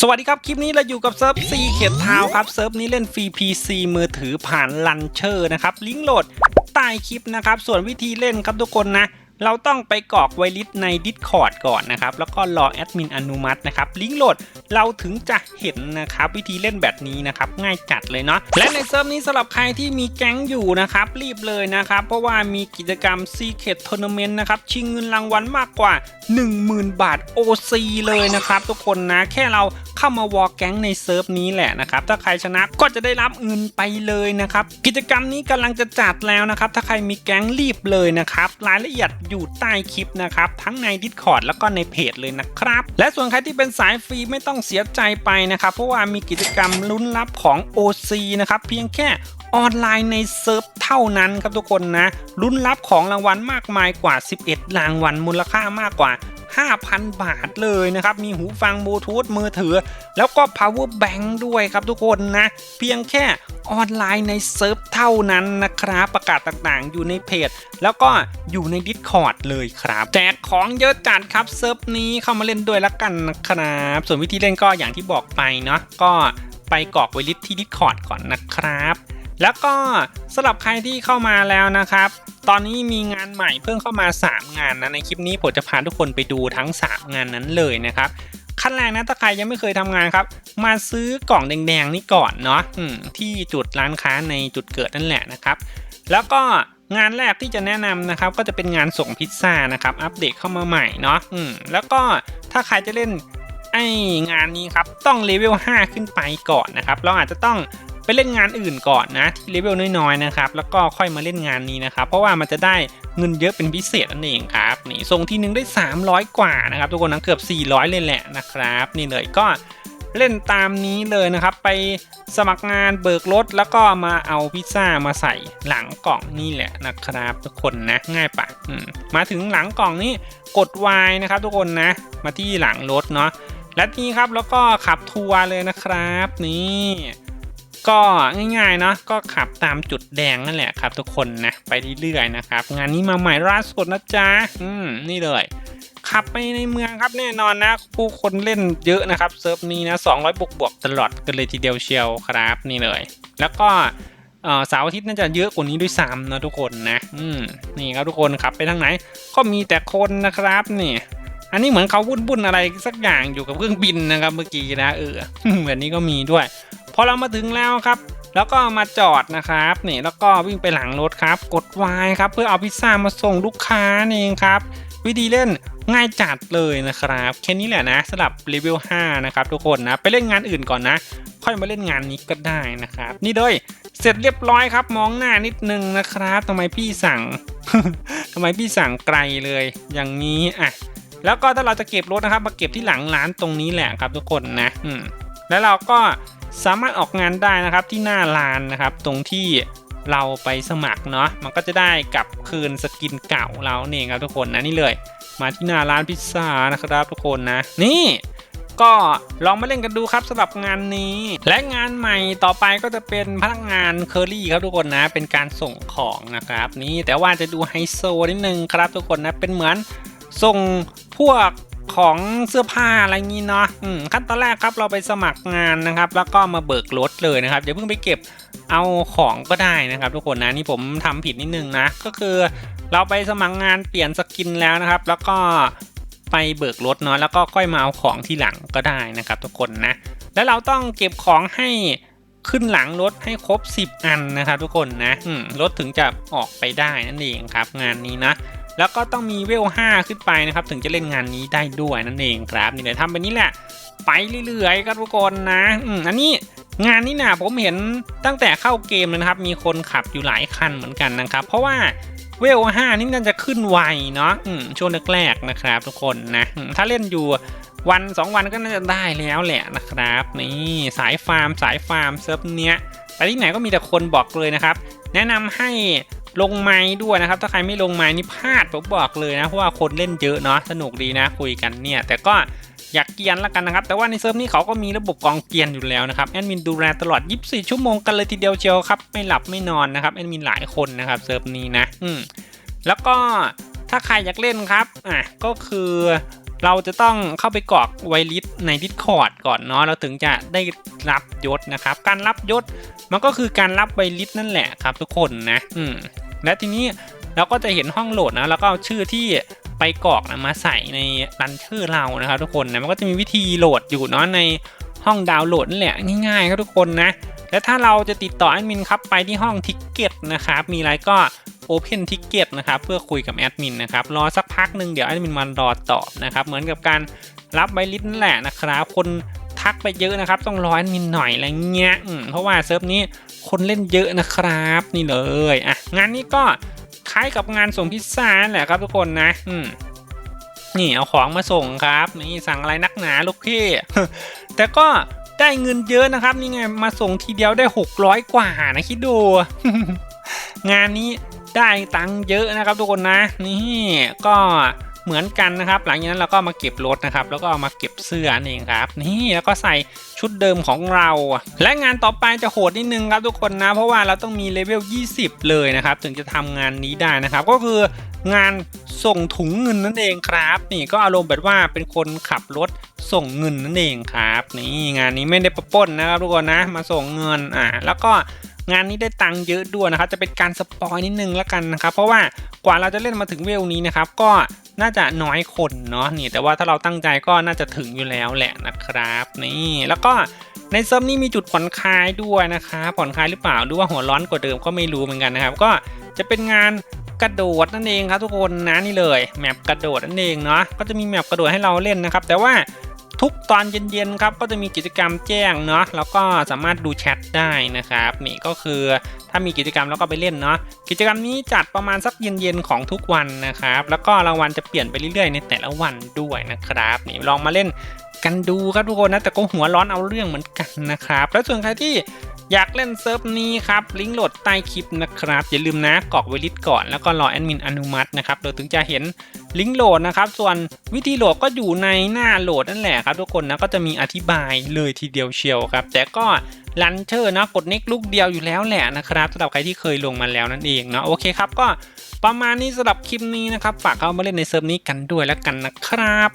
สวัสดีครับ คลิปนี้เราอยู่กับเซิร์ฟซีเขียดทาวครับเซิร์ฟนี้เล่นฟรี PC มือถือผ่านลันเชอร์นะครับ ลิงก์โหลดใต้คลิปนะครับ ส่วนวิธีเล่นครับทุกคนนะ เราต้องไปกรอกไวลิสใน Discord ก่อนนะครับ แล้วก็รอแอดมินอนุมัตินะครับ ลิงก์โหลดเราถึงจะเห็นนะครับ วิธีเล่นแบบนี้นะครับ ง่ายจัดเลยเนาะและในเซิร์ฟนี้สำหรับใครที่มีแก๊งอยู่นะครับ รีบเลยนะครับ เพราะว่ามีกิจกรรม Secret Tournament นะครับ ชิงเงินรางวัลมากกว่า 10,000 บาท OC เลยนะครับ ทุกคนนะแค่เราเข้ามาวอลแก๊งในเซิร์ฟนี้แหละนะครับ ถ้าใครชนะก็จะได้รับเงินไปเลยนะครับ กิจกรรมนี้กำลังจะจัดแล้วนะครับ ถ้าใครมีแก๊งรีบเลยนะครับ รายละเอียดอยู่ใต้คลิปนะครับ ทั้งใน Discord แล้วก็ในเพจเลยนะครับ และส่วนใครที่เป็นสายฟรีไม่ต้องเสียใจไปนะครับ เพราะว่ามีกิจกรรมลุ้นรับของ OC นะครับ เพียงแค่ออนไลน์ในเซิร์ฟเท่านั้นครับทุกคนนะลุ้นรับของรางวัลมากมายกว่า 11 รางวัลมูลค่ามากกว่า 5,000 บาทเลยนะครับ มีหูฟังบลูทูธมือถือ แล้วก็ power bank ด้วยครับทุกคนนะ เพียงแค่ออนไลน์ในเซิร์ฟเท่านั้นนะครับ ประกาศต่างๆ อยู่ในเพจ แล้วก็อยู่ใน Discord เลยครับแจกของเยอะจัดครับเซิร์ฟนี้เข้ามาเล่นด้วยละกันนะครับ ส่วนวิธีเล่นก็อย่างที่บอกไปเนาะก็ไปกรอกไวลิสที่ Discord ก่อนนะครับ แล้วก็สำหรับใครที่เข้ามาแล้วนะครับ ตอนนี้มีงานใหม่เพิ่งเข้ามา 3 งานนะในคลิปนี้ผมจะพาทุกคนไปดูทั้ง 3 งานนั้นเลยนะครับขั้นแรกนะถ้าใครยังไม่เคยทำงานครับ มาซื้อกล่องแดงๆนี่ก่อนเนาะที่จุดร้านค้าในจุดเกิดนั่นแหละนะครับ แล้วก็งานแรกที่จะแนะนำนะครับ ก็จะเป็นงานส่งพิซซ่านะครับอัปเดตเข้ามาใหม่เนาะแล้วก็ถ้าใครจะเล่นไองานนี้ครับต้องเลเวล5ขึ้นไปก่อนนะครับ เราอาจจะต้อง ไปเล่นงานอื่นก่อนนะที่เลเวลน้อยๆนะครับแล้วก็ค่อยมาเล่นงานนี้นะครับ เพราะว่ามันจะได้เงินเยอะเป็นพิเศษนั่นเองครับนี่ส่งทีนึงได้ 300 กว่านะครับทุกคนนะเกือบ 400 เลยแหละนะครับ นี่เลยก็เล่นตามนี้เลยนะครับ ไปสมัครงานเบิกรถแล้วก็มาเอาพิซซ่ามาใส่หลังกล่องนี่แหละนะครับ ทุกคนนะง่ายปะมมาถึงหลังกล่องนี้กด Y นะครับ ทุกคนนะ มาที่หลังรถเนาะและนี่ครับแล้วก็ขับทัวร์เลยนะครับ นี่ ก็ง่ายๆเนาะก็ขับตามจุดแดงนั่นแหละครับ ทุกคนนะไปเรื่อยๆนะครับ งานนี้มาใหม่ล่าสุดนะจ๊ะอืมนี่เลยขับไปในเมืองครับแน่นอนนะ ผู้คนเล่นเยอะนะครับเซิร์ฟนี้นะ200บวกบวกๆตลอดกันเลยทีเดียวเชียวครับนี่เลย แล้วก็เสาร์อาทิตย์น่าจะเยอะกว่านี้ด้วยซ้ำนะทุกคนนะอืมนี่ครับทุกคนขับไปทางไหน ก็มีแต่คนนะครับนี่ อันนี้เหมือนเขาวุ่นวุ่นๆอะไรสักอย่างอยู่กับเครื่องบินนะครับเมื่อกี้นะเออเหมือนนี้ก็มีด้วย พอเรามาถึงแล้วครับ แล้วก็มาจอดนะครับนี่แล้วก็วิ่งไปหลังรถครับ กด Y ครับเพื่อเอาพิซซ่ามาส่งลูกค้านี่เองครับ วิธีเล่นง่ายจัดเลยนะครับแค่นี้แหละนะสำหรับเลเวล5นะครับทุกคนนะไปเล่นงานอื่นก่อนนะ ค่อยมาเล่นงานนี้ก็ได้นะครับ นี่เลยเสร็จเรียบร้อยครับมองหน้านิดนึงนะครับทำไมพี่สั่งทำไมพี่สั่งไกลเลย อย่างนี้อะแล้วก็ถ้าเราจะเก็บรถนะครับ มาเก็บที่หลังร้านตรงนี้แหละครับทุกคนนะอืมแล้วเราก็ สามารถออกงานได้นะครับที่หน้าร้านนะครับ ตรงที่เราไปสมัครเนาะมันก็จะได้กลับคืนสกินเก่าเราเนี่ยครับทุกคนนะนี่เลย มาที่หน้าร้านพิซซ่านะครับทุกคนนะ นี่ก็ลองมาเล่นกันดูครับสำหรับงานนี้ และงานใหม่ต่อไปก็จะเป็นพนักงานเคอรี่ครับทุกคนนะ เป็นการส่งของนะครับ นี่แต่ว่าจะดูไฮโซนิดนึงครับทุกคนนะเป็นเหมือนส่งพวก ของเสื้อผ้าอะไรงี้เนาะขั้นตอนแรกครับเราไปสมัครงานนะครับ แล้วก็มาเบิกรถเลยนะครับอย่าเพิ่งไปเก็บเอาของก็ได้นะครับ ทุกคนนะนี่ผมทำผิดนิดนึงนะก็คือ เราไปสมัครงานเปลี่ยนสกินแล้วนะครับ แล้วก็ไปเบิกรถเนาะแล้วก็ค่อยมาเอาของที่หลังก็ได้นะครับ ทุกคนนะ แล้วเราต้องเก็บของให้ขึ้นหลังรถให้ครบ 10 อันนะครับ ทุกคนนะรถถึงจะออกไปได้นั่นเองครับ งานนี้นะ แล้วก็ต้องมีเวล 5 ขึ้นไปนะครับ ถึงจะเล่นงานนี้ได้ด้วยนั่นเองครับ นี่เลยทำแบบนี้แหละ ไปเรื่อยๆครับทุกคนนะอืมอันนี้งานนี้นะผมเห็นตั้งแต่เข้าเกมเลยนะครับ มีคนขับอยู่หลายคันเหมือนกันนะครับ เพราะว่าเวล5นี่น่าจะขึ้นไวเนาะอืมช่วงแรกๆนะครับ ทุกคนนะถ้าเล่นอยู่วัน 2 วันก็น่าจะได้แล้วแหละนะครับ นี่สายฟาร์มสายฟาร์มเซิร์ฟเนี้ยไปที่ไหนก็มีแต่คนบอกเลยนะครับ แนะนำให้ ลงไม้ด้วยนะครับ ถ้าใครไม่ลงไม้นี่พลาดผมบอกเลยนะเพราะว่าคนเล่นเยอะเนาะสนุกดีนะคุยกันเนี่ย แต่ก็อยากเกียนละกันนะครับ แต่ว่าในเซิร์ฟนี้เขาก็มีระบบกองเกียนอยู่แล้วนะครับแอดมินดูแลตลอด 24 ชั่วโมงกันเลยทีเดียวเชียวครับไม่หลับไม่นอนนะครับแอดมินหลายคนนะครับเซิร์ฟนี้นะอืมแล้วก็ถ้าใครอยากเล่นครับอะก็คือเราจะต้องเข้าไปกรอกไวลิสใน Discord ก่อนเนาะเราถึงจะได้รับยศนะครับ การรับยศมันก็คือการรับไวลิสนั่นแหละครับทุกคนนะ อืม และทีนี้เราก็จะเห็นห้องโหลดนะแล้วก็เอาชื่อที่ไปกรอกนะมาใส่ในรันเชอร์เรานะครับทุกคนนะมันก็จะมีวิธีโหลดอยู่เนาะในห้องดาวน์โหลดนั่นแหละง่ายๆครับทุกคนนะและถ้าเราจะติดต่อแอดมินครับไปที่ห้องทิกเก็ตนะครับมีอะไรก็ Open Ticket นะครับเพื่อคุยกับแอดมินนะครับรอสักพักหนึ่งเดี๋ยวแอดมินมันรอตอบนะครับเหมือนกับการรับใบลิสต์นั่นแหละนะครับคนทักไปเยอะนะครับต้องรอแอดมินหน่อยอะไรเงี้ยเพราะว่าเซิร์ฟนี้ คนเล่นเยอะนะครับ นี่เลยอะงานนี้ก็คล้ายกับงานส่งพิซซ่าแหละครับทุกคนนะอืมนี่เอาของมาส่งครับนี่สั่งอะไรนักหนาลูกพี่แต่ก็ได้เงินเยอะนะครับนี่ไงมาส่งทีเดียวได้ 600 กว่านะคิดดูงานนี้ได้ตังค์เยอะนะครับทุกคนนะ นี่ก็ เหมือนกันนะครับ หลังจากนั้นเราก็มาเก็บรถนะครับ แล้วก็เอามาเก็บเสื้อนั่เองครับ นี่แล้วก็ใส่ชุดเดิมของเรา และงานต่อไปจะโหดนิดนึงครับทุกคนนะ เพราะว่าเราต้องมีเลเวล 20 เลยนะครับ ถึงจะทำงานนี้ได้นะครับ ก็คืองานส่งถุงเงินนั่นเองครับ นี่ก็อารมณ์แบบว่าเป็นคนขับรถส่งเงินนั่นเองครับ นี่งานนี้ไม่ได้ประป้นนะครับทุกคนนะ มาส่งเงินอ่าแล้วก็งานนี้ได้ตังค์เยอะด้วยนะครับ จะเป็นการสปอยนิดนึงแล้วกันนะครับ เพราะว่ากว่าเราจะเล่นมาถึงเวลนี้นะครับ ก็ น่าจะน้อยคนเนาะนี่แต่ว่าถ้าเราตั้งใจก็น่าจะถึงอยู่แล้วแหละนะครับนี่แล้วก็ในเซิร์ฟนี่มีจุดผ่อนคลายด้วยนะคะผ่อนคลายหรือเปล่าหรือว่าหัวร้อนกว่าเดิมก็ไม่รู้เหมือนกันนะครับ ก็จะเป็นงานกระโดดนั่นเองครับทุกคนนะนี่เลยแมปกระโดดนั่นเองเนาะก็จะมีแมปกระโดดให้เราเล่นนะครับ แต่ว่า ทุกตอนเย็นๆครับก็จะมีกิจกรรมแจ้งเนาะแล้วก็สามารถดูแชทได้นะครับนี่ก็คือถ้ามีกิจกรรมแล้วก็ไปเล่นเนาะกิจกรรมนี้จัดประมาณสักเย็นๆของทุกวันนะครับ แล้วก็รางวัลจะเปลี่ยนไปเรื่อยๆ ในแต่ละวันด้วยนะครับนี่ลองมาเล่นกันดูครับทุกคนนะแต่ก็หัวร้อนเอาเรื่องเหมือนกันนะครับ แล้วส่วนใครที่ อยากเล่นเซิร์ฟนี้ครับ ลิงก์โหลดใต้คลิปนะครับ อย่าลืมนะกรอกไวลิสก่อนแล้วก็รอแอดมินอนุมัตินะครับเราถึงจะเห็นลิงก์โหลดนะครับ ส่วนวิธีโหลดก็อยู่ในหน้าโหลดนั่นแหละครับ ทุกคนนะก็จะมีอธิบายเลยทีเดียวเชียวครับ แต่ก็ลันเชอร์นะกดเน็กลูกเดียวอยู่แล้วแหละนะครับสำหรับใครที่เคยลงมาแล้วนั่นเองเนาะโอเคครับก็ประมาณนี้สำหรับคลิปนี้นะครับ ฝากเข้ามาเล่นในเซิร์ฟนี้กันด้วยแล้วกันนะครับ